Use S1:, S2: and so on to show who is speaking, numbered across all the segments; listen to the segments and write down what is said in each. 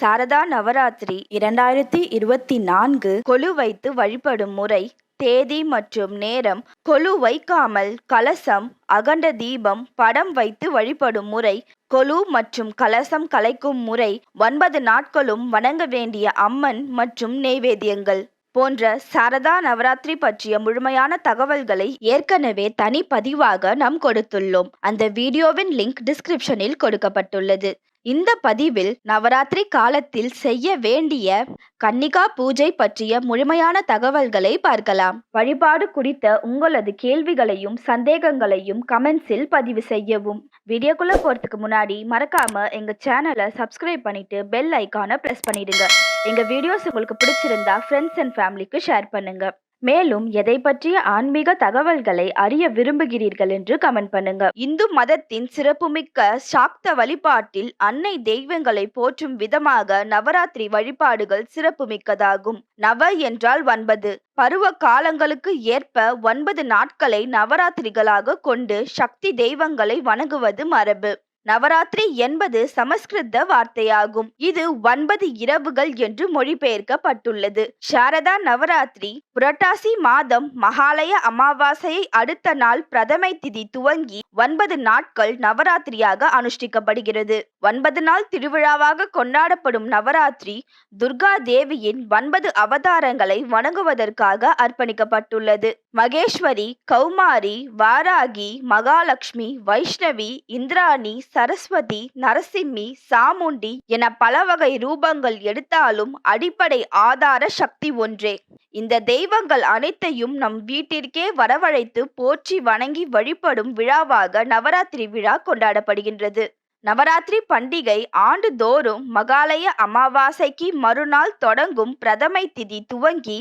S1: சாரதா நவராத்திரி இரண்டாயிரத்தி இருபத்தி நான்கு கொலு வைத்து வழிபடும் முறை தேதி மற்றும் நேரம் கொலு வைக்காமல் கலசம் அகண்ட தீபம் படம் வைத்து வழிபடும் முறை கொலு மற்றும் கலசம் கலைக்கும் முறை ஒன்பது நாட்களும் வணங்க வேண்டிய அம்மன் மற்றும் நெய்வேத்தியங்கள் போன்ற சாரதா நவராத்திரி பற்றிய முழுமையான தகவல்களை ஏற்கனவே தனிப்பதிவாக நாம் கொடுத்துள்ளோம். அந்த வீடியோவின் லிங்க் டிஸ்கிரிப்ஷனில் கொடுக்கப்பட்டுள்ளது. இந்த பதிவில் நவராத்திரி காலத்தில் செய்ய வேண்டிய கன்னிகா பூஜை பற்றிய முழுமையான தகவல்களை பார்க்கலாம். வழிபாடு குறித்த உங்களது கேள்விகளையும் சந்தேகங்களையும் கமெண்ட்ஸில் பதிவு செய்யவும். வீடியோக்குள்ள போறதுக்கு முன்னாடி மறக்காம எங்க சேனலை சப்ஸ்கிரைப் பண்ணிட்டு பெல் ஐக்கானை பிரஸ் பண்ணிடுங்க. எங்க வீடியோஸ் உங்களுக்கு பிடிச்சிருந்தா ஃப்ரெண்ட்ஸ் அண்ட் ஃபேமிலிக்கு ஷேர் பண்ணுங்க. மேலும் எதை பற்றிய ஆன்மீக தகவல்களை அறிய விரும்புகிறீர்கள் என்று கமெண்ட் பண்ணுங்க. இந்து மதத்தின் சிறப்புமிக்க சாக்த வழிபாட்டில் அன்னை தெய்வங்களை போற்றும் விதமாக நவராத்திரி வழிபாடுகள் சிறப்புமிக்கதாகும். நவ என்றால் ஒன்பது. பருவ காலங்களுக்கு ஏற்ப ஒன்பது நாட்களை நவராத்திரிகளாக கொண்டு சக்தி தெய்வங்களை வணங்குவது மரபு. நவராத்திரி என்பது சமஸ்கிருத வார்த்தையாகும். இது ஒன்பது இரவுகள் என்று மொழிபெயர்க்கப்பட்டுள்ளது. சாரதா நவராத்திரி புரட்டாசி மாதம் மகாலய அமாவாசையை அடுத்த நாள் பிரதமை திதி துவங்கி ஒன்பது நாட்கள் நவராத்திரியாக அனுஷ்டிக்கப்படுகிறது. ஒன்பது நாள் திருவிழாவாக கொண்டாடப்படும் நவராத்திரி துர்கா தேவியின் ஒன்பது அவதாரங்களை வணங்குவதற்காக அர்ப்பணிக்கப்பட்டுள்ளது. மகேஸ்வரி கௌமாரி வாராகி மகாலட்சுமி வைஷ்ணவி இந்திராணி சரஸ்வதி நரசிம்மி சாமுண்டி என பல வகை ரூபங்கள் எடுத்தாலும் அடிப்படை ஆதார சக்தி ஒன்றே. இந்த தெய்வங்கள் அனைத்தையும் நம் வீட்டிற்கே வரவழைத்து போற்றி வணங்கி வழிபடும் விழாவாக நவராத்திரி விழா கொண்டாடப்படுகின்றது. நவராத்திரி பண்டிகை ஆண்டுதோறும் மகாலய அமாவாசைக்கு மறுநாள் தொடங்கும் பிரதமை திதி துவங்கி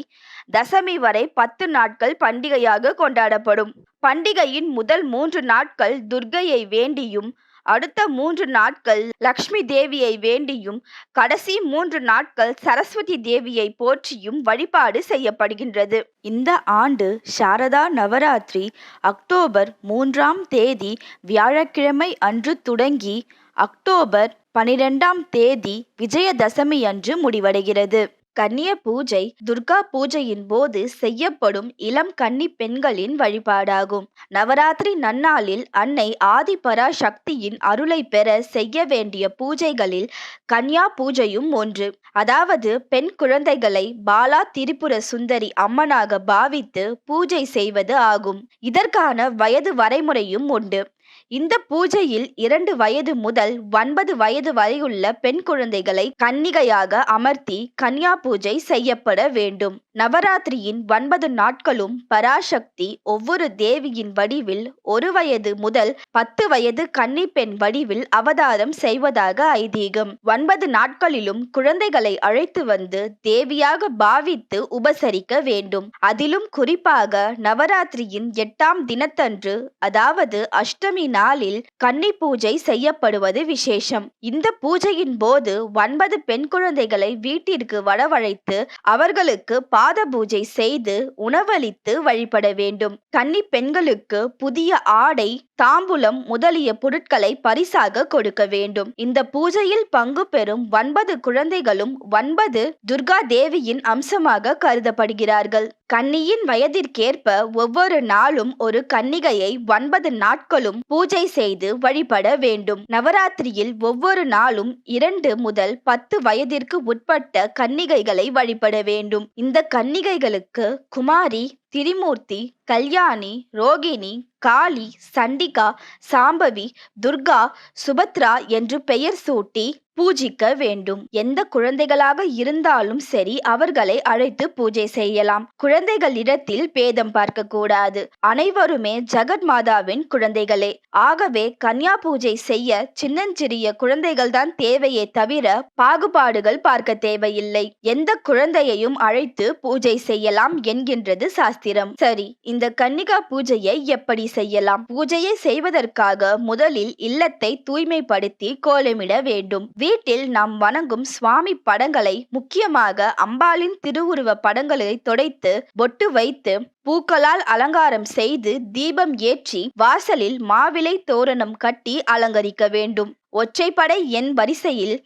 S1: தசமி வரை பத்து நாட்கள் பண்டிகையாக கொண்டாடப்படும். பண்டிகையின் முதல் மூன்று நாட்கள் துர்கையை வேண்டியும் அடுத்த மூன்று நாட்கள் லக்ஷ்மி தேவியை வேண்டியும் கடைசி மூன்று நாட்கள் சரஸ்வதி தேவியை போற்றியும் வழிபாடு செய்யப்படுகின்றது. இந்த ஆண்டு சாரதா நவராத்திரி அக்டோபர் மூன்றாம் தேதி வியாழக்கிழமை அன்று தொடங்கி அக்டோபர் பனிரெண்டாம் தேதி விஜயதசமி அன்று முடிவடைகிறது. கன்னிய பூஜை துர்கா பூஜையின் போது செய்யப்படும் இளம் கன்னி பெண்களின் வழிபாடாகும். நவராத்திரி நன்னாளில் அன்னை ஆதிபரா சக்தியின் அருளை பெற செய்ய வேண்டிய பூஜைகளில் கன்யா பூஜையும் ஒன்று. அதாவது பெண் குழந்தைகளை பாலா திரிபுர சுந்தரி அம்மனாக பாவித்து பூஜை செய்வது ஆகும். இதற்கான வயது வரைமுறையும் உண்டு. இந்த பூஜையில் இரண்டு வயது முதல் ஒன்பது வயது வரையுள்ள பெண் குழந்தைகளை கன்னிகையாக அமர்த்தி கன்யா பூஜை செய்யப்பட வேண்டும். நவராத்திரியின் ஒன்பது நாட்களும் பராசக்தி ஒவ்வொரு தேவியின் வடிவில் ஒரு வயது முதல் பத்து வயது கன்னி பெண் வடிவில் அவதாரம் செய்வதாக ஐதீகம். ஒன்பது நாட்களிலும் குழந்தைகளை அழைத்து வந்து தேவியாக பாவித்து உபசரிக்க வேண்டும். அதிலும் குறிப்பாக நவராத்திரியின் எட்டாம் தினத்தன்று அதாவது அஷ்டமி நாளில் கன்னி பூஜை செய்யப்படுவது விசேஷம். இந்த பூஜையின் போது ஒன்பது பெண் குழந்தைகளை வீட்டிற்கு வரவழைத்து அவர்களுக்கு பாத பூஜை செய்து உணவளித்து வழிபட வேண்டும். கன்னி பெண்களுக்கு புதிய ஆடை தாம்பூலம் முதலிய பொருட்களை பரிசாக கொடுக்க வேண்டும். இந்த பூஜையில் பங்கு பெறும் ஒன்பது குழந்தைகளும் ஒன்பது துர்கா தேவியின் அம்சமாக கருதப்படுகிறார்கள். கன்னியின் வயதிற்கேற்ப ஒவ்வொரு நாளும் ஒரு கன்னிகையை ஒன்பது நாட்களும் பூஜை செய்து வழிபட வேண்டும். நவராத்திரியில் ஒவ்வொரு நாளும் இரண்டு முதல் பத்து வயதிற்கு உட்பட்ட கன்னிகைகளை வழிபட வேண்டும். இந்த கன்னிகைகளுக்கு குமாரி திரிமூர்த்தி கல்யாணி ரோகிணி காளி சண்டிகா சாம்பவி துர்கா சுபத்ரா என்று பெயர் சூட்டி பூஜிக்க வேண்டும். எந்த குழந்தைகளாக இருந்தாலும் சரி அவர்களை அழைத்து பூஜை செய்யலாம். குழந்தைகளிடத்தில் பேதம் பார்க்க கூடாது அனைவருமே ஜெகத் மாதாவின் குழந்தைகளே. ஆகவே கன்யா பூஜை செய்ய சின்னஞ்சிறிய குழந்தைகள் தான் தேவையே தவிர பாகுபாடுகள் பார்க்க தேவையில்லை. எந்த குழந்தையையும் அழைத்து பூஜை செய்யலாம் என்கின்றது சாஸ்திரம். சரி இந்த கன்னிகா பூஜையை எப்படி செய்யலாம்? பூஜையை செய்வதற்காக முதலில் இல்லத்தை தூய்மைப்படுத்தி கோலமிட வேண்டும். வீட்டில் நாம் வணங்கும் சுவாமி படங்களை முக்கியமாக அம்பாளின் திருவுருவ படங்களை தொடைத்து பொட்டு வைத்து பூக்களால் அலங்காரம் செய்து தீபம் ஏற்றி வாசலில் மாவிலை தோரணம் கட்டி அலங்கரிக்க வேண்டும். ஒற்றைப்படை எண் வரிசையில்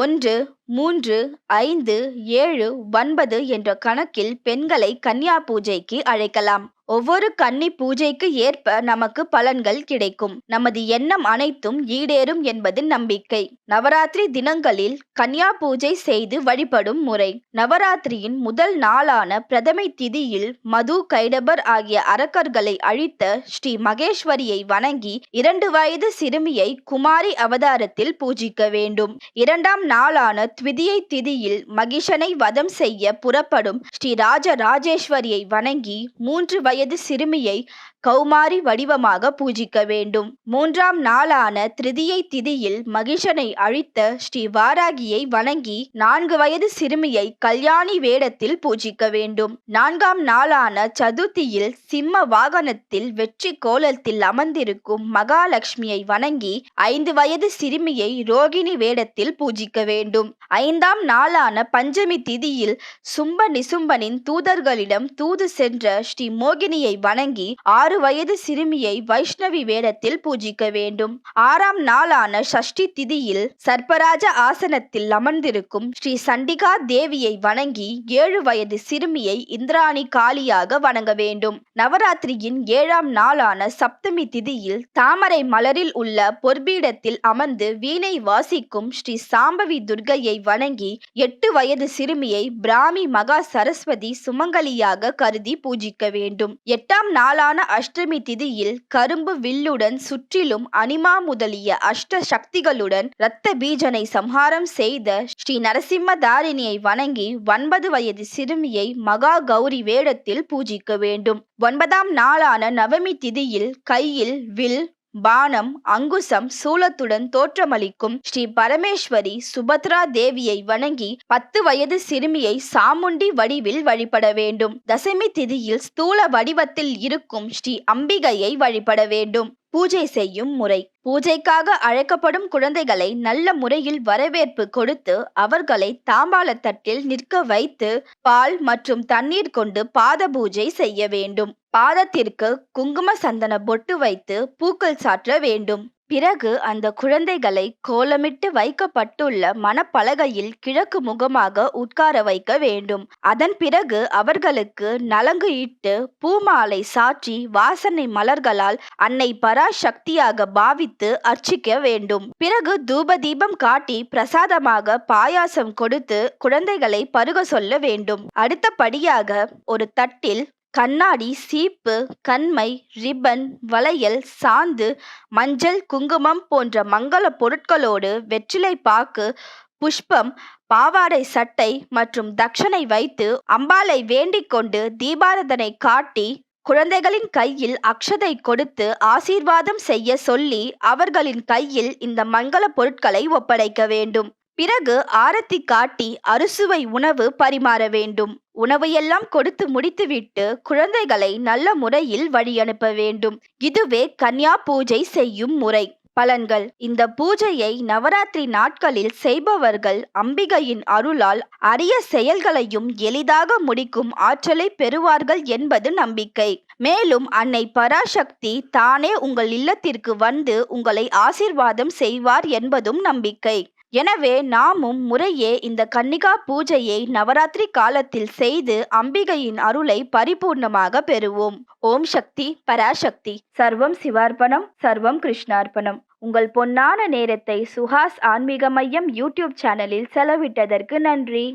S1: ஒன்று மூன்று ஐந்து ஏழு ஒன்பது என்ற கணக்கில் பெண்களை கன்னியா பூஜைக்கு அழைக்கலாம். ஒவ்வொரு கன்னி பூஜைக்கு ஏற்ப நமக்கு பலன்கள் கிடைக்கும். நமது எண்ணம் அனைத்தும் ஈடேறும் என்பது நம்பிக்கை. நவராத்திரி தினங்களில் கன்னியா பூஜை செய்து வழிபடும் முறை. நவராத்திரியின் முதல் நாளான பிரதமை திதியில் மது கைடபர் ஆகிய அரக்கர்களை அழித்த ஸ்ரீ மகேஸ்வரியை வணங்கி இரண்டு வயது சிறுமியை குமாரி அவதாரத்தில் பூஜிக்க வேண்டும். இரண்டாம் நாளான த்விதியை திதியில் மகிஷனை வதம் செய்ய புறப்படும் ஸ்ரீ ராஜ ராஜேஸ்வரியை வணங்கி மூன்று வயது சிறுமியை கௌமாரி வடிவமாக பூஜிக்க வேண்டும். மூன்றாம் நாளான திருதியை திதியில் மகிஷனை அழித்த ஸ்ரீ வாராகியை வணங்கி நான்கு வயது சிறுமியை கல்யாணி வேடத்தில் பூஜிக்க வேண்டும். நான்காம் நாளான சதுர்த்தியில் சிம்ம வாகனத்தில் வெற்றி கோலத்தில் அமர்ந்திருக்கும் மகாலட்சுமியை வணங்கி ஐந்து வயது சிறுமியை ரோகிணி வேடத்தில் பூஜிக்க வேண்டும். ஐந்தாம் நாளான பஞ்சமி திதியில் சும்ப நிசும்பனின் தூதர்களிடம் தூது சென்ற ஸ்ரீ மோகினியை வணங்கி ஆறு ஆறு வயது சிறுமியை வைஷ்ணவி வேடத்தில் பூஜிக்க வேண்டும். ஆறாம் நாளான சஷ்டி திதியில் சர்ப்பராஜ ஆசனத்தில் அமர்ந்திருக்கும் ஸ்ரீ சண்டிகா தேவியை வணங்கி ஏழு வயது சிறுமியை இந்திராணி காளியாக வணங்க வேண்டும். நவராத்திரியின் ஏழாம் நாளான சப்தமி திதியில் தாமரை மலரில் உள்ள பொற்பீடத்தில் அமர்ந்து வீணை வாசிக்கும் ஸ்ரீ சாம்பவி துர்கையை வணங்கி எட்டு வயது சிறுமியை பிராமி மகா சரஸ்வதி சுமங்கலியாக கருதி பூஜிக்க வேண்டும். எட்டாம் நாளான அஷ்டமி திதியில் கரும்பு வில்லுடன் சுற்றிலும் அனிமா முதலிய அஷ்ட சக்திகளுடன் இரத்த பீஜனை சம்ஹாரம் செய்த ஸ்ரீ நரசிம்மதாரிணியை வணங்கி ஒன்பது வயது சிறுமியை மகா கௌரி வேடத்தில் பூஜிக்க வேண்டும். ஒன்பதாம் நாளான நவமி திதியில் கையில் வில் பானம் அங்குசம் சூலத்துடன் தோற்றமளிக்கும் ஸ்ரீ பரமேஸ்வரி சுபத்ரா தேவியை வணங்கி பத்து வயது சிறுமியை சாமுண்டி வடிவில் வழிபட வேண்டும். தசமி திதியில் ஸ்தூல வடிவத்தில் இருக்கும் ஸ்ரீ அம்பிகையை வழிபட வேண்டும். பூஜை செய்யும் முறை. பூஜைக்காக அழைக்கப்படும் குழந்தைகளை நல்ல முறையில் வரவேற்பு கொடுத்து அவர்களை தாம்பாளத்தட்டில் நிற்க வைத்து பால் மற்றும் தண்ணீர் கொண்டு பாத பூஜை செய்ய வேண்டும். பாதத்திற்கு குங்கும சந்தன பொட்டு வைத்து பூக்கள் சாற்ற வேண்டும். பிறகு அந்த குழந்தைகளை கோலமிட்டு வைக்கப்பட்டுள்ள மணப்பலகையில் கிழக்கு முகமாக உட்கார வைக்க வேண்டும். அதன் பிறகு அவர்களுக்கு நலங்கு இட்டு பூமாலை சாற்றி வாசனை மலர்களால் அன்னை பராசக்தியாக பாவித்து அர்ச்சிக்க வேண்டும். பிறகு தூப தீபம் காட்டி பிரசாதமாக பாயாசம் கொடுத்து குழந்தைகளை பருக சொல்ல வேண்டும். அடுத்தபடியாக ஒரு தட்டில் கண்ணாடி சீப்பு கண்மை ரிப்பன் வளையல் சாந்து மஞ்சள் குங்குமம் போன்ற மங்கள பொருட்களோடு வெற்றிலை பாக்கு புஷ்பம் பாவாடை சட்டை மற்றும் தட்சணை வைத்து அம்பாளை வேண்டிக் கொண்டு தீபாரதனை காட்டி குழந்தைகளின் கையில் அக்ஷதை கொடுத்து ஆசீர்வாதம் செய்ய சொல்லி அவர்களின் கையில் இந்த மங்கள பொருட்களை ஒப்படைக்க வேண்டும். பிறகு ஆரத்தி காட்டி அறுசுவை உணவு பரிமாற வேண்டும். உணவு எல்லாம் கொடுத்து முடித்துவிட்டு குழந்தைகளை நல்ல முறையில் வழியனுப்ப வேண்டும். இதுவே கன்யா பூஜை செய்யும் முறை. பலன்கள். இந்த பூஜையை நவராத்திரி நாட்களில் செய்பவர்கள் அம்பிகையின் அருளால் அரிய செயல்களையும் எளிதாக முடிக்கும் ஆற்றலை பெறுவார்கள் என்பது நம்பிக்கை. மேலும் அன்னை பராசக்தி தானே உங்கள் இல்லத்திற்கு வந்து உங்களை ஆசிர்வாதம் செய்வார் என்பதும் நம்பிக்கை. எனவே நாமும் முறையே இந்த கன்னிகா பூஜையை நவராத்திரி காலத்தில் செய்து அம்பிகையின் அருளை பரிபூர்ணமாக பெறுவோம். ஓம் சக்தி பராசக்தி. சர்வம் சிவார்ப்பணம் சர்வம் கிருஷ்ணார்ப்பணம். உங்கள் பொன்னான நேரத்தை சுஹாஸ் ஆன்மீக மையம் யூடியூப் சேனலில் செலவிட்டதற்கு நன்றி.